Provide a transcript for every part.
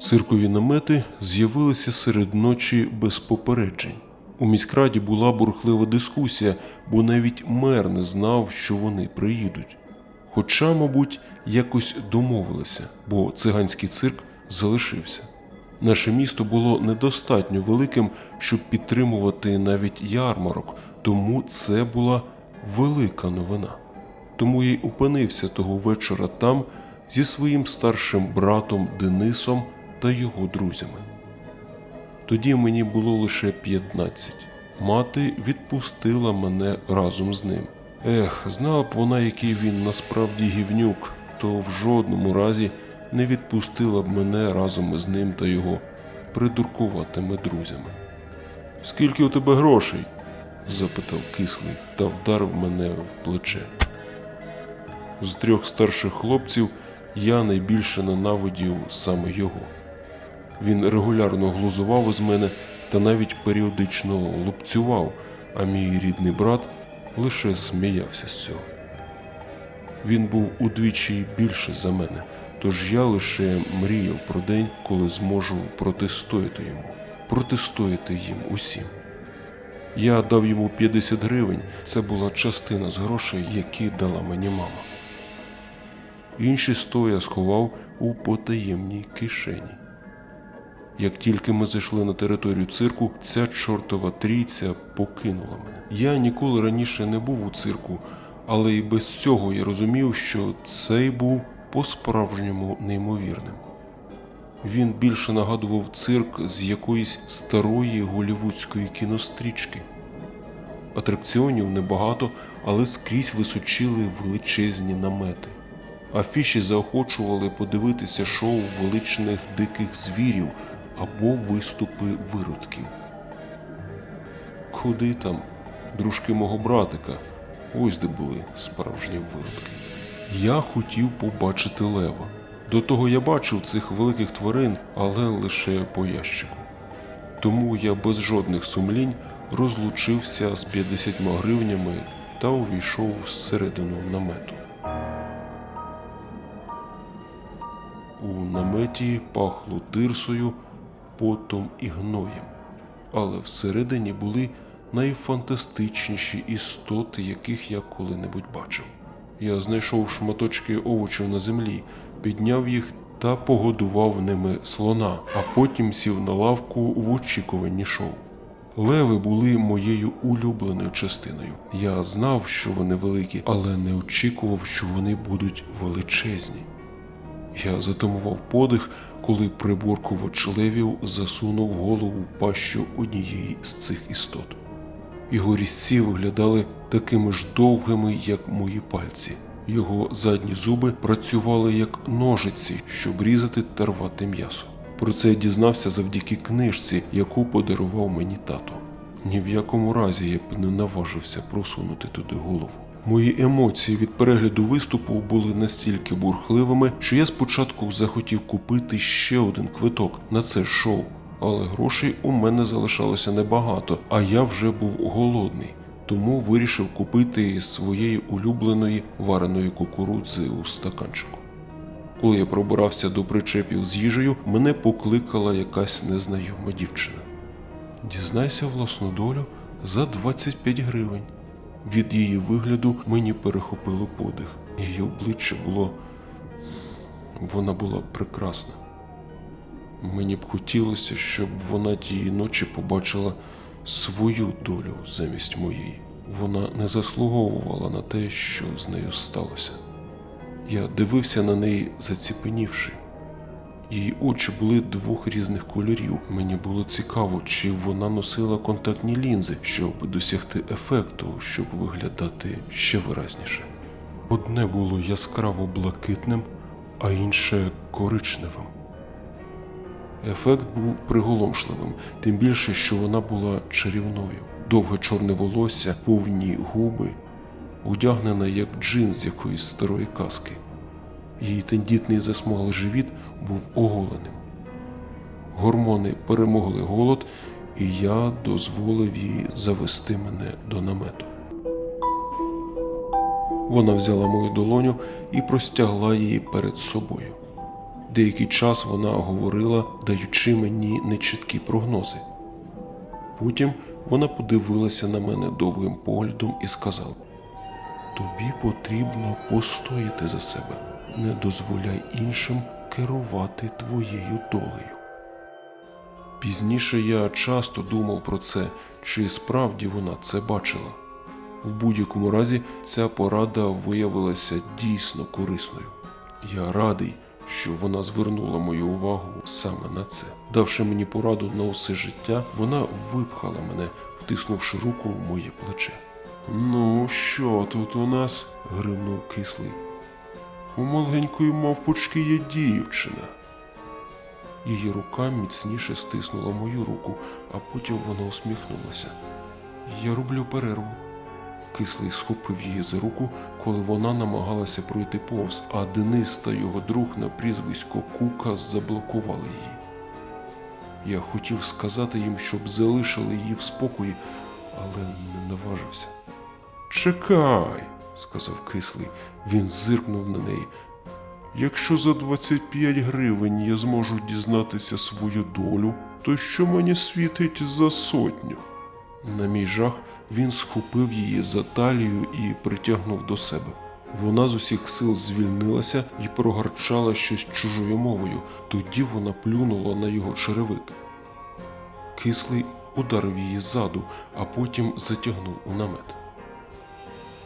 Циркові намети з'явилися серед ночі без попереджень. У міськраді була бурхлива дискусія, бо навіть мер не знав, що вони приїдуть. Хоча, мабуть, якось домовилися, бо циганський цирк залишився. Наше місто було недостатньо великим, щоб підтримувати навіть ярмарок, тому це була велика новина. Тому я й опинився того вечора там зі своїм старшим братом Денисом та його друзями. Тоді мені було лише 15. Мати відпустила мене разом з ним. Ех, знала б вона, який він насправді гівнюк, то в жодному разі не відпустила б мене разом із ним та його придуркуватими друзями. Скільки у тебе грошей? запитав кислий та вдарив мене в плече. З трьох старших хлопців я найбільше ненавидів саме його. Він регулярно глузував із мене та навіть періодично лупцював, а мій рідний брат лише сміявся з цього. Він був удвічі більше за мене, тож я лише мріяв про день, коли зможу протистояти йому, протистояти їм усім. Я дав йому 50 гривень, це була частина з грошей, які дала мені мама. Інші сто я сховав у потаємній кишені. Як тільки ми зайшли на територію цирку, ця чортова трійця покинула мене. Я ніколи раніше не був у цирку, але і без цього я розумів, що цей був по-справжньому неймовірним. Він більше нагадував цирк з якоїсь старої голівудської кінострічки. Атракціонів небагато, але скрізь височили величезні намети. Афіші заохочували подивитися шоу величних диких звірів або виступи виродків. Куди там, дружки мого братика, ось де були справжні виродки. Я хотів побачити лева. До того я бачив цих великих тварин, але лише по ящику. Тому я без жодних сумлінь розлучився з 50 гривнями та увійшов всередину намету. У наметі пахло тирсою, потом і гноєм, але всередині були найфантастичніші істоти, яких я коли-небудь бачив. Я знайшов шматочки овочів на землі, підняв їх та погодував ними слона, а потім сів на лавку в очікуванні шоу. Леви були моєю улюбленою частиною. Я знав, що вони великі, але не очікував, що вони будуть величезні. Я затамував подих, коли приборкувач левів засунув голову пащу однієї з цих істот. Його різці виглядали такими ж довгими, як мої пальці. Його задні зуби працювали як ножиці, щоб різати та рвати м'ясо. Про це я дізнався завдяки книжці, яку подарував мені тато. Ні в якому разі я б не наважився просунути туди голову. Мої емоції від перегляду виступу були настільки бурхливими, що я спочатку захотів купити ще один квиток на це шоу, але грошей у мене залишалося небагато, а я вже був голодний, тому вирішив купити своєї улюбленої вареної кукурудзи у стаканчику. Коли я пробирався до причепів з їжею, мене покликала якась незнайома дівчина. Дізнайся власну долю за 25 гривень. Від її вигляду мені перехопило подих. Її обличчя було. Вона була прекрасна. Мені б хотілося, щоб вона тієї ночі побачила свою долю замість моєї. Вона не заслуговувала на те, що з нею сталося. Я дивився на неї, заціпенівши. Її очі були двох різних кольорів. Мені було цікаво, чи вона носила контактні лінзи, щоб досягти ефекту, щоб виглядати ще виразніше. Одне було яскраво блакитним, а інше коричневим. Ефект був приголомшливим, тим більше, що вона була чарівною. Довге чорне волосся, повні губи, одягнена як джин з якоїсь старої казки. Її тендітний засмаглий живіт був оголеним. Гормони перемогли голод, і я дозволив їй завести мене до намету. Вона взяла мою долоню і простягла її перед собою. Деякий час вона говорила, даючи мені нечіткі прогнози. Потім вона подивилася на мене довгим поглядом і сказала: Тобі потрібно постояти за себе, не дозволяй іншим керувати твоєю долею. Пізніше я часто думав про це, чи справді вона це бачила. В будь-якому разі ця порада виявилася дійсно корисною. Я радий, що вона звернула мою увагу саме на це. Давши мені пораду на усе життя, вона випхала мене, втиснувши руку в моє плече. Ну, що тут у нас? гримнув кислий. У маленької мавпочки є дівчина. Її рука міцніше стиснула мою руку, а потім вона усміхнулася. Я роблю перерву. Кислий схопив її за руку, коли вона намагалася пройти повз, а Денис та його друг на прізвисько Кука заблокували її. Я хотів сказати їм, щоб залишили її в спокої, але не наважився. Чекай, сказав кислий. Він зиркнув на неї. Якщо за 25 гривень я зможу дізнатися свою долю, то що мені світить за сотню? На мій жах він схопив її за талію і притягнув до себе. Вона з усіх сил звільнилася і прогарчала щось чужою мовою, тоді вона плюнула на його черевик. Кислий ударив її ззаду, а потім затягнув у намет.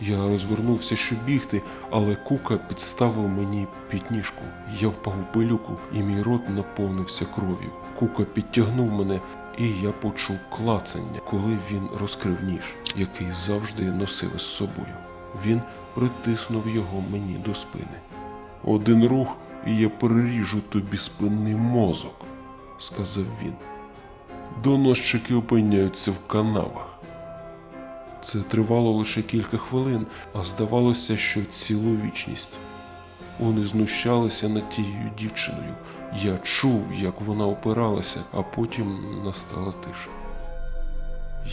Я розвернувся, щоб бігти, але кука підставив мені підніжку. Я впав у пилюку, і мій рот наповнився кров'ю. Кука підтягнув мене, і я почув клацання, коли він розкрив ніж, який завжди носив із собою. Він притиснув його мені до спини. Один рух, і я переріжу тобі спинний мозок, сказав він. Доносчики опиняються в канавах. Це тривало лише кілька хвилин, а здавалося, що цілу вічність. Вони знущалися над тією дівчиною. Я чув, як вона опиралася, а потім настала тиша.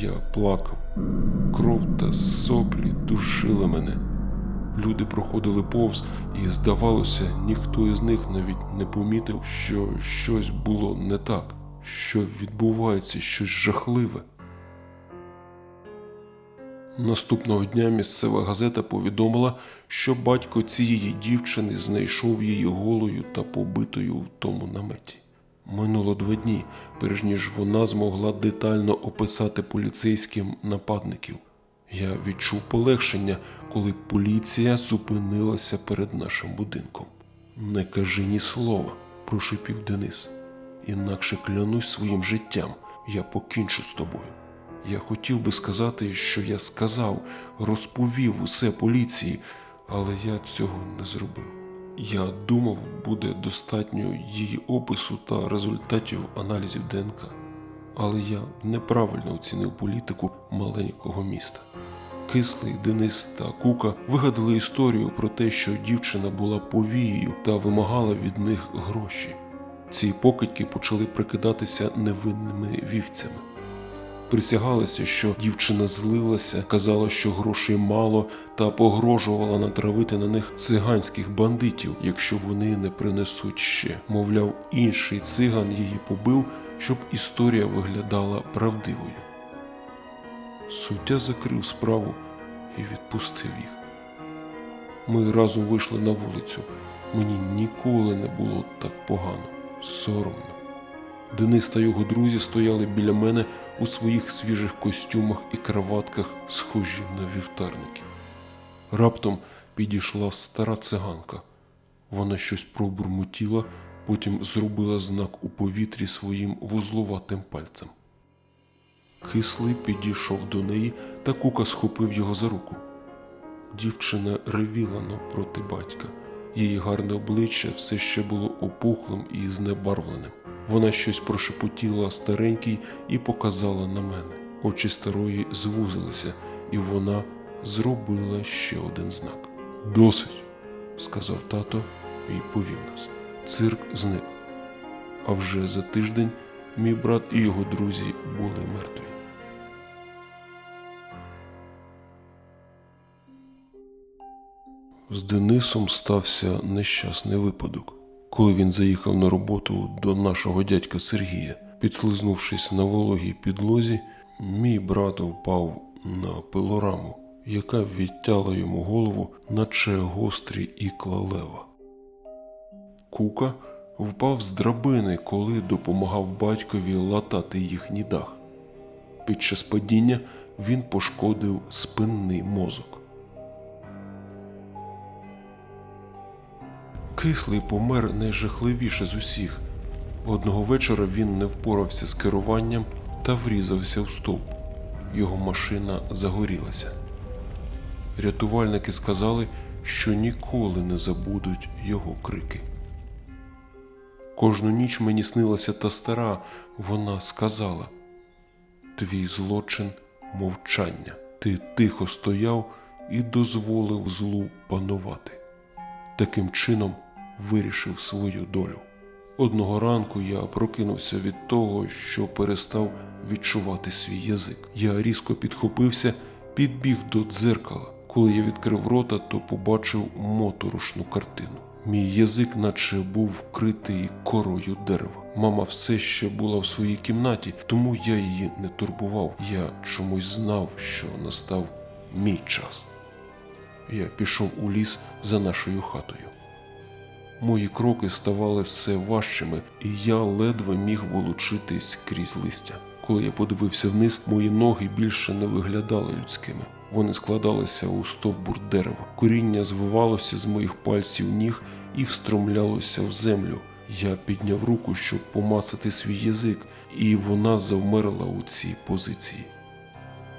Я плакав. Кров та соплі душили мене. Люди проходили повз, і, здавалося, ніхто із них навіть не помітив, що щось було не так, що відбувається щось жахливе. Наступного дня місцева газета повідомила, що батько цієї дівчини знайшов її голою та побитою в тому наметі. Минуло два дні, перш ніж вона змогла детально описати поліцейським нападників. Я відчув полегшення, коли поліція зупинилася перед нашим будинком. Не кажи ні слова, прошипів Денис. Інакше клянусь своїм життям, я покінчу з тобою. Я хотів би сказати, що я сказав, розповів усе поліції, але я цього не зробив. Я думав, буде достатньо її опису та результатів аналізів ДНК. Але я неправильно оцінив політику маленького міста. Кислий, Денис та Кука вигадали історію про те, що дівчина була повією та вимагала від них гроші. Ці покидьки почали прикидатися невинними вівцями. Присягалися, що дівчина злилася, казала, що грошей мало, та погрожувала натравити на них циганських бандитів, якщо вони не принесуть ще. Мовляв, інший циган її побив, щоб історія виглядала правдивою. Суддя закрив справу і відпустив їх. Ми разом вийшли на вулицю. Мені ніколи не було так погано, соромно. Денис та його друзі стояли біля мене у своїх свіжих костюмах і краватках, схожі на вівтарники. Раптом підійшла стара циганка. Вона щось пробурмотіла, потім зробила знак у повітрі своїм вузлуватим пальцем. Кислий підійшов до неї та кука схопив його за руку. Дівчина ревіла навпроти батька. Її гарне обличчя все ще було опухлим і знебарвленим. Вона щось прошепотіла старенькій і показала на мене. Очі старої звузилися, і вона зробила ще один знак. Досить, сказав тато і повів нас. Цирк зник. А вже за тиждень мій брат і його друзі були мертві. З Денисом стався нещасний випадок. Коли він заїхав на роботу до нашого дядька Сергія, підслизнувшись на вологій підлозі, мій брат впав на пилораму, яка відтяла йому голову, наче гострі ікла лева. Кука впав з драбини, коли допомагав батькові латати їхній дах. Під час падіння він пошкодив спинний мозок. Кислий помер найжахливіше з усіх. Одного вечора він не впорався з керуванням та врізався в стовп. Його машина загорілася. Рятувальники сказали, що ніколи не забудуть його крики. Кожну ніч мені снилася та стара, вона сказала: Твій злочин мовчання. Ти тихо стояв і дозволив злу панувати. Таким чином вирішив свою долю. Одного ранку я прокинувся від того, що перестав відчувати свій язик. Я різко підхопився, підбіг до дзеркала. Коли я відкрив рота, то побачив моторошну картину. Мій язик, наче був вкритий корою дерева. Мама все ще була в своїй кімнаті, тому я її не турбував. Я чомусь знав, що настав мій час. Я пішов у ліс за нашою хатою. Мої кроки ставали все важчими, і я ледве міг волочитись крізь листя. Коли я подивився вниз, мої ноги більше не виглядали людськими. Вони складалися у стовбур дерева. Коріння звивалося з моїх пальців ніг і встромлялося в землю. Я підняв руку, щоб помацати свій язик, і вона завмерла у цій позиції.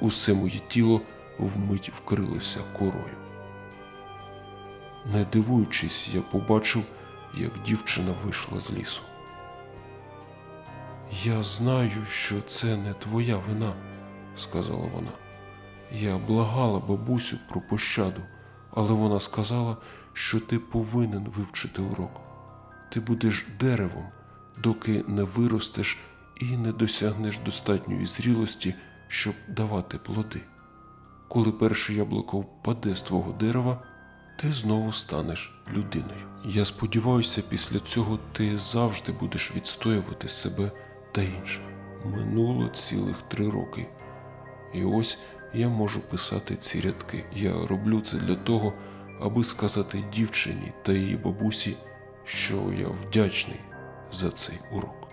Усе моє тіло вмить вкрилося корою. Не дивуючись, я побачив, як дівчина вийшла з лісу. Я знаю, що це не твоя вина, сказала вона. Я благала бабусю про пощаду, але вона сказала, що ти повинен вивчити урок. Ти будеш деревом, доки не виростеш і не досягнеш достатньої зрілості, щоб давати плоди. Коли перше яблуко впаде з твого дерева, ти знову станеш людиною. Я сподіваюся, після цього ти завжди будеш відстоювати себе та інших. Минуло цілих три роки. І ось я можу писати ці рядки. Я роблю це для того, аби сказати дівчині та її бабусі, що я вдячний за цей урок.